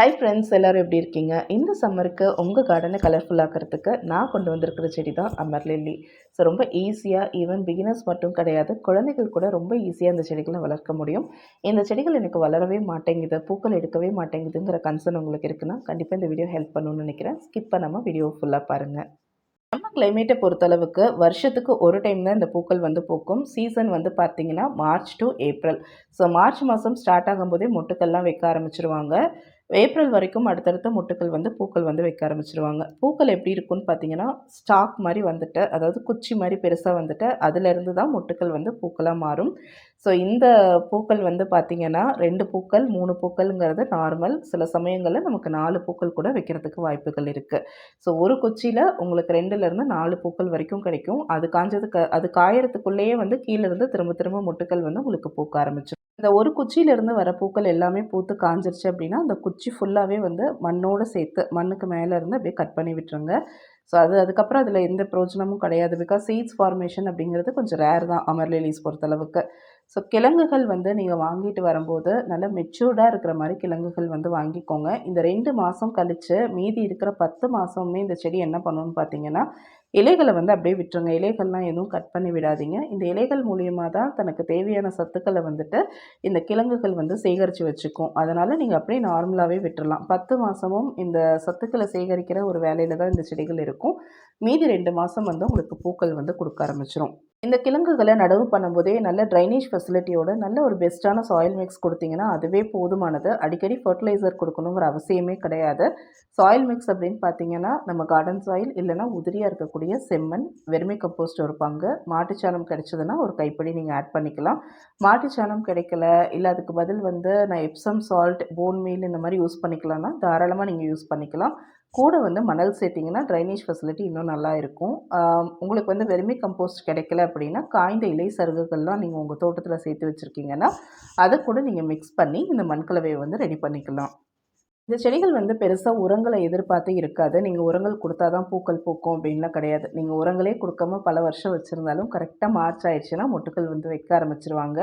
Hi friends எல்லோரும் எப்படி இருக்கீங்க? இந்த சம்மருக்கு உங்கள் கார்டனை கலர்ஃபுல்லாக்கிறதுக்கு நான் கொண்டு வந்திருக்கிற செடி தான் அமர் லில்லி ஸோ ரொம்ப ஈஸியாக ஈவன் பிகினர்ஸ் மட்டும் கிடையாது குழந்தைகள் கூட ரொம்ப ஈஸியாக இந்த செடிகளை வளர்க்க முடியும். இந்த செடிகள் எனக்கு வளரவே மாட்டேங்குது பூக்கள் எடுக்கவே மாட்டேங்குதுங்கிற கன்சர்ன் உங்களுக்கு இருக்குன்னா கண்டிப்பாக இந்த வீடியோ ஹெல்ப் பண்ணணும்னு நினைக்கிறேன். ஸ்கிப் பண்ணாமல் வீடியோ ஃபுல்லாக பாருங்கள் நம்ம கிளைமேட்டை பொறுத்தளவுக்கு வருஷத்துக்கு ஒரு டைம் தான் இந்த பூக்கள் வந்து பூக்கும். சீசன் வந்து பார்த்திங்கன்னா March to April so March மாதம் ஸ்டார்ட் ஆகும்போதே மொட்டுக்கள்லாம் வைக்க ஆரம்பிச்சிருவாங்க. ஏப்ரல் வரைக்கும் அடுத்தடுத்த முட்டுக்கள் வந்து பூக்கள் வந்து வைக்க ஆரம்பிச்சிருவாங்க. பூக்கள் எப்படி இருக்கும்னு பார்த்தீங்கன்னா ஸ்டாக் மாதிரி வந்துட்டு அதாவது குச்சி மாதிரி பெருசாக வந்துட்டு அதுலேருந்து தான் முட்டுக்கள் வந்து பூக்களாக மாறும். ஸோ இந்த பூக்கள் வந்து பார்த்திங்கன்னா ரெண்டு பூக்கள் மூணு பூக்கள்ங்கிறது நார்மல் சில சமயங்களில் நமக்கு நாலு பூக்கள் கூட வைக்கிறதுக்கு வாய்ப்புகள் இருக்குது ஸோ ஒரு குச்சியில் உங்களுக்கு ரெண்டுலேருந்து நாலு பூக்கள் வரைக்கும் கிடைக்கும். அது காஞ்சதுக்கு அது காயறதுக்குள்ளேயே வந்து கீழேருந்து திரும்ப திரும்ப முட்டுக்கள் வந்து உங்களுக்கு பூக்க ஆரம்பிச்சிடும் இந்த ஒரு குச்சியிலேருந்து வர பூக்கள் எல்லாமே பூத்து காஞ்சிருச்சு அப்படின்னா அந்த குச்சி ஃபுல்லாகவே வந்து மண்ணோடு சேர்த்து மண்ணுக்கு மேலே இருந்து அப்படியே கட் பண்ணி விட்டுருங்க. ஸோ அது அதுக்கப்புறம் அதில் எந்த பிரோஜனமும் கிடையாது. பிகாஸ் சீட்ஸ் ஃபார்மேஷன் அப்படிங்கிறது கொஞ்சம் ரேர் தான் அமர்லிலீஸ் பொறுத்தளவுக்கு. ஸோ கிழங்குகள் வந்து நீங்கள் வாங்கிட்டு வரும்போது நல்லா மெச்சூர்டாக இருக்கிற மாதிரி கிழங்குகள் வந்து வாங்கிக்கோங்க. இந்த ரெண்டு மாதம் கழித்து மீதி இருக்கிற பத்து மாதமுமே இந்த செடி என்ன பண்ணணும்னு பார்த்தீங்கன்னா இலைகளை வந்து அப்படியே விட்டுருங்க. இலைகள்லாம் எதுவும் கட் பண்ணி விடாதீங்க. இந்த இலைகள் மூலியமாக தான் தனக்கு தேவையான சத்துக்களை வந்துட்டு இந்த கிழங்குகள் வந்து சேகரித்து வச்சுக்கும். அதனால் நீங்கள் அப்படியே நார்மலாகவே விட்டுடலாம் பத்து மாதமும் இந்த சத்துக்களை சேகரிக்கிற ஒரு வேலையில் தான் இந்த செடிகள் இருக்கும். மீதி ரெண்டு மாதம் வந்து உங்களுக்கு பூக்கள் வந்து கொடுக்க ஆரம்பிச்சிடும் இந்த கிழங்குகளை நடவு பண்ணும்போதே நல்ல ட்ரைனேஜ் ஃபெசிலிட்டியோட நல்ல ஒரு பெஸ்ட்டான சாயில் மிக்ஸ் கொடுத்தீங்கன்னா அதுவே போதுமானது. அடிக்கடி ஃபர்டிலைசர் கொடுக்கணுங்கிற அவசியமே கிடையாது. சாயில் மிக்ஸ் அப்படின்னு பார்த்தீங்கன்னா நம்ம கார்டன் சாயில் இல்லைனா உதிரியாக இருக்கக்கூடிய செம்மண் வெறுமை கம்போஸ்ட் ஒரு பங்கு மாட்டுச்சாணம் கிடைச்சதுன்னா ஒரு கைப்படி நீங்கள் ஆட் பண்ணிக்கலாம். மாட்டுச்சாணம் கிடைக்கல இல்லை அதுக்கு பதில் வந்து நான் எப்சம் சால்ட் போன் மீல் இந்த மாதிரி யூஸ் பண்ணிக்கலாம்னா தாராளமாக நீங்கள் யூஸ் பண்ணிக்கலாம். கூட வந்து மணல் சேர்த்திங்கன்னா ட்ரைனேஜ் ஃபெசிலிட்டி இன்னும் நல்லா இருக்கும். உங்களுக்கு வந்து வெறுமை கம்போஸ்ட் கிடைக்கல அப்படின்னா காய்ந்த இலை சருகுகள்லாம் நீங்கள் உங்கள் தோட்டத்தில் சேர்த்து வச்சுருக்கீங்கன்னா அதை கூட நீங்கள் மிக்ஸ் பண்ணி இந்த மண்கலவையை வந்து ரெடி பண்ணிக்கலாம். இந்த செடிகள் வந்து பெருசாக உரங்களை எதிர்பார்த்து இருக்காது. நீங்கள் உரங்கள் கொடுத்தா தான் பூக்கள் பூக்கும் அப்படின்லாம் கிடையாது. நீங்கள் உரங்களே கொடுக்காம பல வருஷம் வச்சுருந்தாலும் கரெக்டாக மார்ச் ஆயிடுச்சுன்னா மொட்டுக்கள் வந்து வைக்க ஆரம்பிச்சிருவாங்க.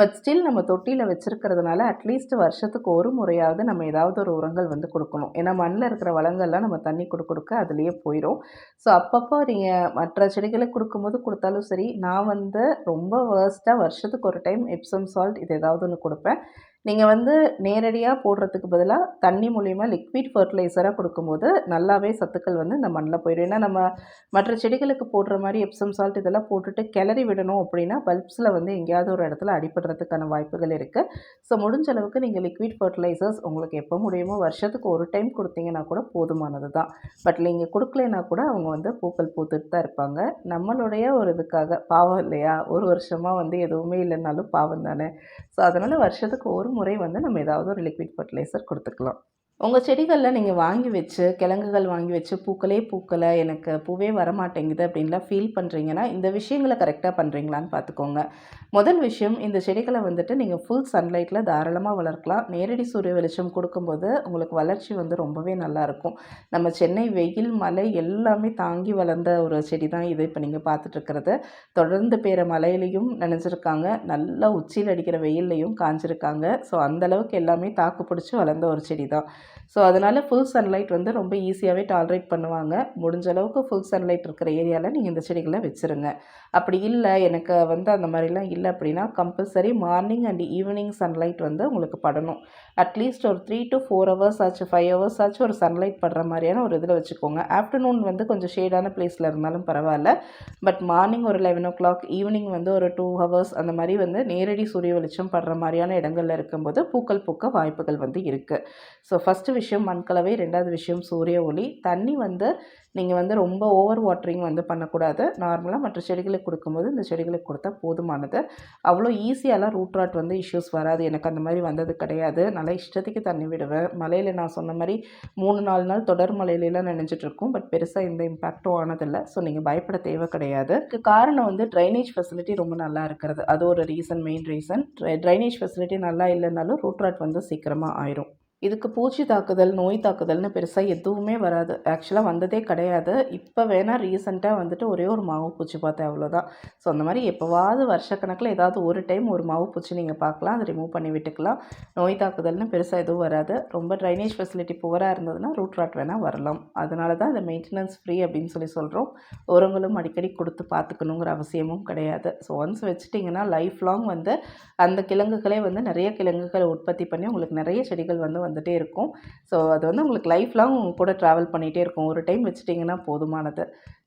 பட் ஸ்டில் நம்ம தொட்டியில் வச்சுருக்கிறதுனால அட்லீஸ்ட் வருஷத்துக்கு ஒரு முறையாவது நம்ம ஏதாவது ஒரு உரங்கள் வந்து கொடுக்கணும். ஏன்னா மண்ணில் இருக்கிற வளங்கள்லாம் நம்ம தண்ணி கொடுக்க கொடுக்க அதுலேயே போயிடும் ஸோ அப்பப்போ நீங்கள் மற்ற செடிகளுக்கு கொடுக்கும்போது கொடுத்தாலும் சரி நான் வந்து ரொம்ப வேர்ஸ்ட்டாக வருஷத்துக்கு ஒரு டைம் எப்சம் சால்ட் இது ஏதாவது ஒன்று கொடுப்பேன். நீங்கள் வந்து நேரடியாக போடுறதுக்கு பதிலாக தண்ணி மூலிமா லிக்விட் ஃபர்டிலைசராக கொடுக்கும்போது நல்லாவே சத்துக்கள் வந்து இந்த மண்ணில் போயிடும். ஏன்னா நம்ம மற்ற செடிகளுக்கு போடுற மாதிரி எப்சம் சால்ட் இதெல்லாம் போட்டுட்டு கிளறி விடணும் அப்படின்னா பல்ப்ஸில் வந்து எங்கேயாவது ஒரு இடத்துல அடிப்படுறதுக்கான வாய்ப்புகள் இருக்குது ஸோ முடிஞ்ச அளவுக்கு நீங்கள் லிக்விட் ஃபர்டிலைசர்ஸ் உங்களுக்கு எப்போ முடியுமோ வருஷத்துக்கு ஒரு டைம் கொடுத்தீங்கன்னா கூட போதுமானது தான். பட் நீங்கள் கொடுக்கலைன்னா கூட அவங்க வந்து பூக்கள் பூத்துட்டு தான் இருப்பாங்க. நம்மளுடைய ஒரு இதுக்காக பாவம் இல்லையா? ஒரு வருஷமாக வந்து எதுவுமே இல்லைன்னாலும் பாவம் தானே? ஸோ அதனால் வருஷத்துக்கு ஒரு முறை வந்து நம்ம ஏதாவது ஒரு லிக்விட் ஃபர்டிலைசர் கொடுத்துக்கலாம். உங்கள் செடிகளில் நீங்கள் வாங்கி வச்சு கிழங்குகள் வாங்கி வச்சு பூக்களே பூக்கலை எனக்கு பூவே வரமாட்டேங்குது அப்படின்லாம் ஃபீல் பண்ணுறீங்கன்னா இந்த விஷயங்களை கரெக்டாக பண்ணுறீங்களான்னு பார்த்துக்கோங்க. முதல் விஷயம் இந்த செடிகளை வந்துட்டு நீங்கள் ஃபுல் சன்லைட்டில் தாராளமாக வளர்க்கலாம். நேரடி சூரிய வெளிச்சம் கொடுக்கும்போது உங்களுக்கு வளர்ச்சி வந்து ரொம்பவே நல்லாயிருக்கும் நம்ம சென்னை வெயில் மலை எல்லாமே தாங்கி வளர்ந்த ஒரு செடி தான் இது இப்போ நீங்கள் பார்த்துட்ருக்கிறது. தொடர்ந்து பெய்கிற மலையிலையும் நினைஞ்சிருக்காங்க. நல்லா உச்சியில் அடிக்கிற வெயில்லையும் காஞ்சிருக்காங்க. ஸோ அந்தளவுக்கு எல்லாமே தாக்கு பிடிச்சி வளர்ந்த ஒரு செடி தான் ஸோ அதனால் ஃபுல் சன்லைட் வந்து ரொம்ப ஈஸியாகவே டாலரேட் பண்ணுவாங்க. முடிஞ்ச அளவுக்கு ஃபுல் சன்லைட் இருக்கிற ஏரியாவில் நீங்கள் இந்த செடிகளை வச்சுருங்க. அப்படி இல்லை எனக்கு வந்து அந்த மாதிரிலாம் இல்லை அப்படின்னா compulsory morning and evening sunlight வந்து உங்களுக்கு படணும். அட்லீஸ்ட் ஒரு த்ரீ டு ஃபோர் ஹவர்ஸ் ஆச்சு ஃபைவ் ஹவர்ஸ் ஆச்சு ஒரு சன்லைட் படுற மாதிரியான ஒரு இதில் வச்சுக்கோங்க. ஆஃப்டர்நூன் வந்து கொஞ்சம் ஷேடான பிளேஸில் இருந்தாலும் பரவாயில்ல. பட் மார்னிங் ஒரு லெவன் ஓ கிளாக் ஈவினிங் வந்து ஒரு டூ ஹவர்ஸ் அந்த மாதிரி வந்து நேரடி சூரிய வெளிச்சம் படுற மாதிரியான இடங்களில் இருக்கும்போது பூக்கள் பூக்க வாய்ப்புகள் வந்து இருக்குது ஸோ ஃபஸ்ட் ஃபஸ்ட்டு விஷயம் மண்கலவை ரெண்டாவது விஷயம் சூரிய ஒளி. தண்ணி வந்து நீங்கள் வந்து ரொம்ப ஓவர் வாட்டரிங் வந்து பண்ணக்கூடாது. நார்மலாக மற்ற செடிகளுக்கு கொடுக்கும்போது இந்த செடிகளுக்கு கொடுத்தா போதுமானது. அவ்வளோ ஈஸியாலாம் ரூட் ராட் வந்து இஷ்யூஸ் வராது. எனக்கு அந்த மாதிரி வந்தது கிடையாது. நல்லா இஷ்டத்துக்கு தண்ணி விடுவேன். மலையில் நான் சொன்ன மாதிரி மூணு நாலு நாள் தொடர் மலையிலலாம் நினைச்சிட்ருக்கோம் பட் பெருசாக எந்த இம்பேக்டும் ஆனதில்லை. ஸோ நீங்கள் பயப்பட தேவை கிடையாது. இதுக்கு காரணம் வந்து ட்ரைனேஜ் ஃபெசிலிட்டி ரொம்ப நல்லா இருக்கிறது. அது ஒரு reason main reason drainage facility நல்லா இல்லைனாலும் ரூட் ராட் வந்து சீக்கிரமாக ஆயிரும். இதுக்கு பூச்சி தாக்குதல், நோய் தாக்குதல்னு பெருசாக எதுவுமே வராது. ஆக்சுவலாக வந்ததே கிடையாது. இப்போ வேணால் ரீசெண்டாக வந்துட்டு ஒரே ஒரு மாவு பூச்சி பார்த்தேன் அவ்வளோதான். ஸோ அந்த மாதிரி எப்போவாவது வருஷக்கணக்கில் ஏதாவது ஒரு டைம் ஒரு மாவு பூச்சி நீங்கள் பார்க்கலாம். அதை ரிமூவ் பண்ணி விட்டுக்கலாம். நோய் தாக்குதல்னு பெருசாக எதுவும் வராது. ரொம்ப ட்ரைனேஜ் ஃபெசிலிட்டி புவராக இருந்ததுன்னா ரூட் ராட் வேணால் வரலாம். அதனால தான் அதை மெயின்டெனன்ஸ் ஃப்ரீ அப்படின்னு சொல்லி சொல்கிறோம் உரங்களும் அடிக்கடி கொடுத்து பார்த்துக்கணுங்கிற அவசியமும் கிடையாது. ஸோ ஒன்ஸ் வச்சுட்டிங்கன்னா லைஃப் லாங் வந்து அந்த கிழங்குகளே வந்து நிறைய கிழங்குகளை உற்பத்தி பண்ணி உங்களுக்கு நிறைய செடிகள் வந்து வந்துட்டே இருக்கும். ஸோ அது வந்து உங்களுக்கு லைஃப் லாங் கூட ட்ராவல் பண்ணிகிட்டே இருக்கும். ஒரு டைம் வச்சுட்டீங்கன்னா போதுமானது.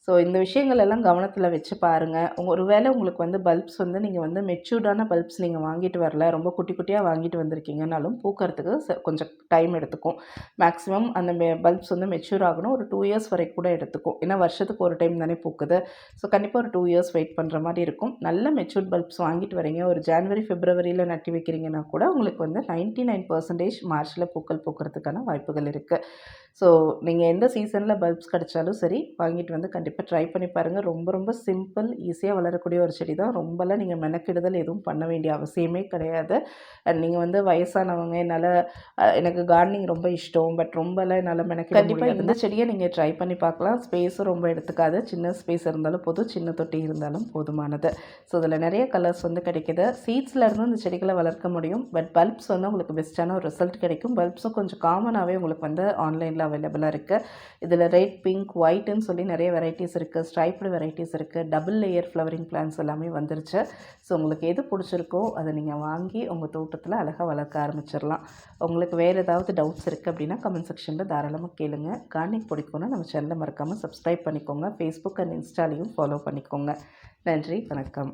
ஸோ இந்த விஷயங்கள் எல்லாம் கவனத்தில் வச்சு பாருங்கள் ஒரு வேளை உங்களுக்கு வந்து பல்ப்ஸ் வந்து நீங்கள் வந்து மெச்சூர்டான பல்ப்ஸ் நீங்கள் வாங்கிட்டு வரல. ரொம்ப குட்டி குட்டியாக வாங்கிட்டு வந்திருக்கீங்கனாலும் பூக்கிறதுக்கு ச கொஞ்சம் டைம் எடுத்துக்கும். மேக்ஸிமம் அந்த மெ பல்ப்ஸ் வந்து மெச்சூர் ஆகணும். ஒரு டூ இயர்ஸ் வரைக்கும் கூட எடுத்துக்கும். ஏன்னா வருஷத்துக்கு ஒரு டைம் தானே பூக்குது. ஸோ கண்டிப்பாக ஒரு டூ இயர்ஸ் வெயிட் பண்ணுற மாதிரி இருக்கும். நல்ல மெச்சூர்ட் பல்ப்ஸ் வாங்கிட்டு வரீங்க. ஒரு ஜான்வரி, ஃபிப்ரவரியில் நட்டி வைக்கிறீங்கன்னா கூட உங்களுக்கு வந்து நைன்ட்டி நைன் பர்சன்டேஜ் மார்ச்சில் பூக்கள் பூக்கறதுக்கான வாய்ப்புகள் இருக்குது ஸோ நீங்கள் எந்த சீசனில் பல்ப்ஸ் கிடைச்சாலும் சரி, வாங்கிட்டு வந்து கண்டிப்பாக கண்டிப்பா ட்ரை பண்ணி பாருங்க. ரொம்ப ரொம்ப சிம்பிள், ஈஸியா வளரக்கூடிய ஒரு செடி தான். ரொம்பலாம் நீங்க மெனக்கெடுதல் எதுவும் பண்ண வேண்டிய அவசியமே கிடையாது. அண்ட் நீங்க வந்து வயசானவங்க, என்னால எனக்கு கார்டனிங் ரொம்ப இஷ்டம். பட் ரொம்பலாம் என்னால மெனக்கெட கண்டிப்பா இந்த செடிய நீங்க ட்ரை பண்ணி பார்க்கலாம். ஸ்பேஸும் ரொம்ப எடுத்துக்காது. சின்ன ஸ்பேஸ் இருந்தாலும் போதும். சின்ன தொட்டி இருந்தாலும் போதுமானது. ஸோ இதில நெறைய கலர்ஸ் வந்து கிடைக்குது. சீட்ஸ்ல இருந்தும் இந்த செடிகள வளர்க்க முடியும். பட் பல்ப்ஸ் வந்து உங்களுக்கு பெஸ்ட்டான ஒரு ரிசல்ட் கிடைக்கும். பல்ப்ஸும் கொஞ்சம் காமனாவே உங்களுக்கு வந்து ஆன்லைன்ல அவைலபிளா இருக்கு. இதில ரெட், பிங்க், ஒயிட்ன்னு சொல்லி நெறைய வெரைட்டிஸ் இருக்குது ஸ்ட்ரைப்டு வெரைட்டிஸ் இருக்குது டபுள் லேயர் ஃப்ளவரிங் பிளான்ஸ் எல்லாமே வந்துருச்சு. ஸோ உங்களுக்கு எது பிடிச்சிருக்கோ அதை நீங்கள் வாங்கி உங்கள் தோட்டத்தில் அழகாக வளர்க்க ஆரம்பிச்சிடலாம் உங்களுக்கு வேறு ஏதாவது டவுட்ஸ் இருக்குது அப்படின்னா கமெண்ட் செக்ஷனில் தாராளமாக கேளுங்க. கார்னிக் பிடிக்கும்னா நம்ம சேனலை மறக்காமல் சப்ஸ்கிரைப் பண்ணிக்கோங்க. ஃபேஸ்புக் அண்ட் இன்ஸ்டாலையும் ஃபாலோ பண்ணிக்கோங்க. நன்றி, வணக்கம்.